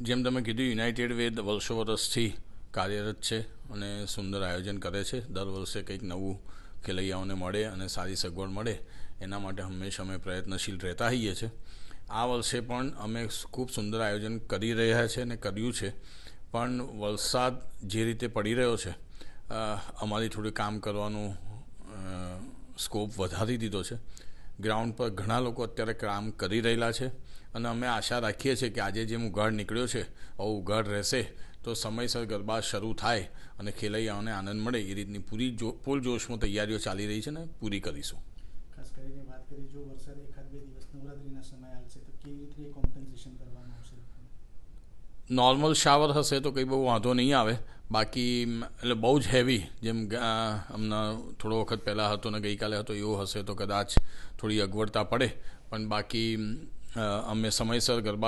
જેમ તમે કીધું યુનાઇટેડ વે વર્ષો વર્ષથી કાર્યરત છે અને સુંદર આયોજન કરે છે. દર વર્ષે કંઈક નવું ખેલૈયાઓને મળે અને સારી સગવડ મળે, એના માટે હંમેશા અમે પ્રયત્નશીલ રહેતા હોઈએ છીએ આ વર્ષે પણ અમે ખૂબ સુંદર આયોજન કરી રહ્યા છે અને કર્યું છે. પણ વરસાદ જે રીતે પડી રહ્યો છે અમારી થોડું કામ કરવાનું સ્કોપ વધારી દીધો છે. ગ્રાઉન્ડ પર ઘણા લોકો અત્યારે કામ કરી રહેલા છે. અને અમે આશા રાખીએ છીએ કે આજે જે ઉઘાડ નીકળ્યો છે આવો ઉઘાડ રહેશે તો સમયસર ગરબા શરૂ થાય અને ખેલૈયાઓને આનંદ મળે. એ રીતની પૂરી જો પૂર જોશમાં તૈયારીઓ ચાલી રહી છે ને પૂરી કરીશું. ખાસ કરીને વાત કરી જો વરસાદ એકાદ બે દિવસ નવરાત્રિના સમય આવશે તો કેવી રીતે કોમ્પન્સેશન કરવામાં આવશે? નોર્મલ શાવર હશે તો કંઈ બહુ વાંધો નહીં આવે. બાકી એટલે બહુ જ હેવી જેમ હમણાં થોડો વખત પહેલાં હતો ને ગઈકાલે હતો, એવો હશે તો કદાચ થોડી અગવડતા પડે. પણ બાકી અમે સમયસર ગરબા